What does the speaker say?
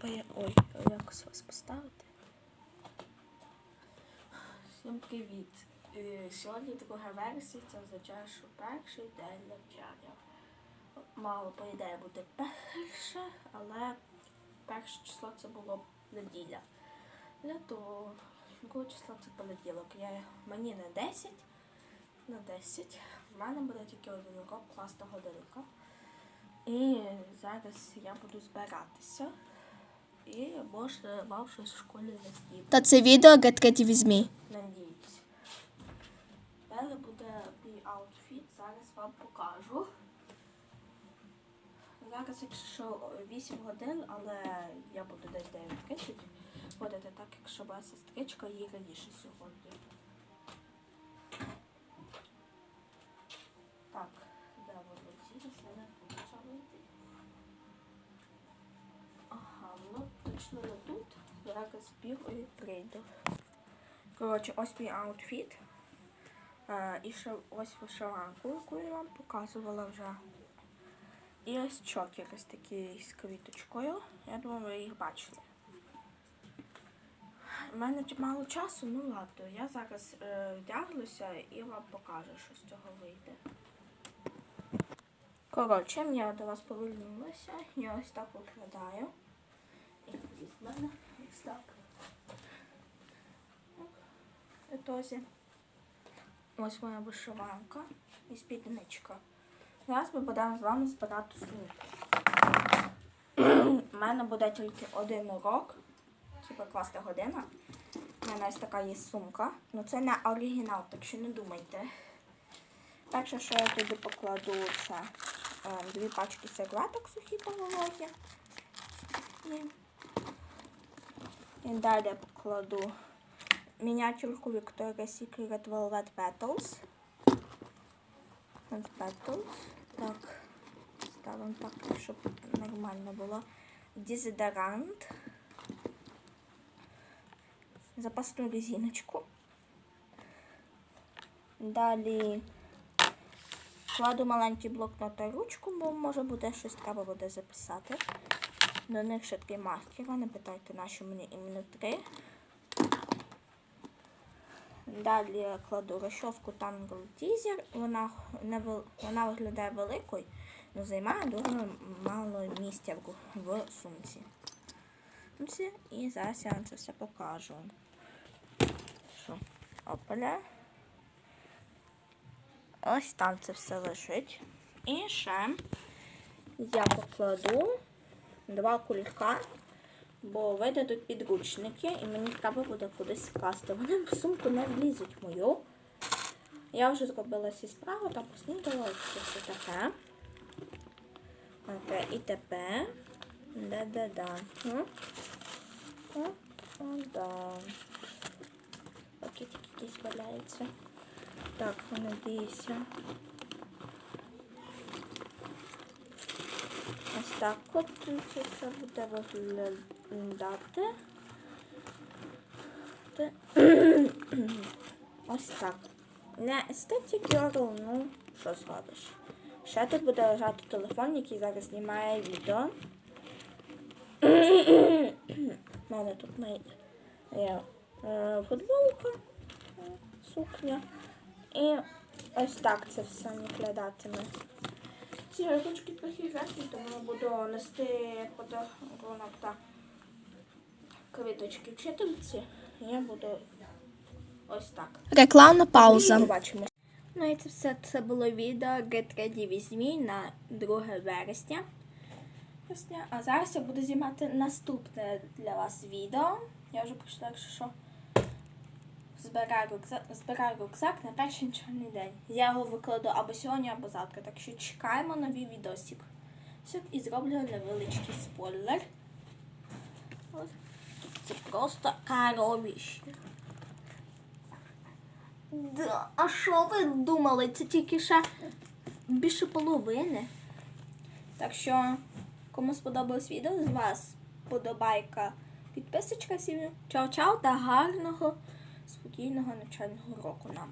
Поє... Ой, якось вас поставити. Всім привіт. Е, Сьогодні 2 вересня, це означає, що перший день навчання. Мало, по ідеї, буде перше, але перше число це було неділя. Для того, якого числа це понеділок. Я, мені на 10, на 10. В мене буде тільки один урок, класна годинка. І зараз я буду збиратися. І може вам щось в школі застіб. Та це відео Get візьмі. Надіюсь. Далі буде мій аутфіт, зараз вам покажу. Зараз, якщо 8 годин, але я буду десь 9.30 ходити так, якщо була сестричка її раніше сьогодні. Зараз бігаю і прийду. Коротше, ось мій аутфіт. Е, і ще ось вишиванку, яку я вам показувала вже. І ось чокери з такі з квіточкою. Я думаю, ви їх бачили. У мене мало часу, ну ладно. Я зараз е, і вам покажу, що з цього вийде. Коротше, я до вас повернулася. Я ось так виглядаю. І від мене ось так. Етозі. Ось моя вишиванка і спідничка. Зараз ми будемо з вами збирати сумку. У мене буде тільки один урок. Типа класна година. У мене ось така є сумка. Ну це не оригінал, так що не думайте. Перше, що я туди покладу, це е, дві пачки серветок сухі по вологі. І, і далі покладу мініатюрку Victoria's Secret Velvet Petals. Petals. Так, ставимо так, щоб нормально було. Дезодорант. Запасну резиночку. Далі кладу маленький блокнот та ручку, бо може буде щось треба буде записати. До них ще три маркера. Не питайте, на що мені іменно три. Далі я кладу розчоску Tangle Teaser. Вона, не вона виглядає великою, але займає дуже мало місця в, сумці. Сумці. І зараз я вам це все покажу. Що? Опаля. Ось там це все лежить. І ще я покладу два кулька бо видадуть підручники, і мені треба буде кудись скласти. Вони в сумку не влізуть мою. Я вже зробила всі справи, там поснідала все таке. Окей, і тепер. Да-да-да. Ну. О, о, да. Пакетик якийсь валяється. Так, надіюся. Ось так от це все буде виглядати. Те- Ось так. Не естетик Girl, ну що зробиш. Ще тут буде лежати телефон, який зараз знімає відео. У мене тут є е, футболка, сукня. І ось так це все виглядатиме. Ці ручки трохи грязні, тому буду нести подарунок та квіточки вчительці. Я буду ось так. Рекламна І пауза. Ну і це все це було відео Get Ready With Me на 2 вересня. А зараз я буду знімати наступне для вас відео. Я вже прийшла, якщо що. Збираю рюкзак, збираю рюкзак на перший навчальний день. Я його викладу або сьогодні, або завтра. Так що чекаємо новий відосик. Все, і зроблю невеличкий спойлер. Ось. Це просто коровіще. Да, а що ви думали? Це тільки ще більше половини. Так що, кому сподобалось відео, з вас подобайка, підписочка всім. Чао-чао та гарного, спокійного навчального року нам.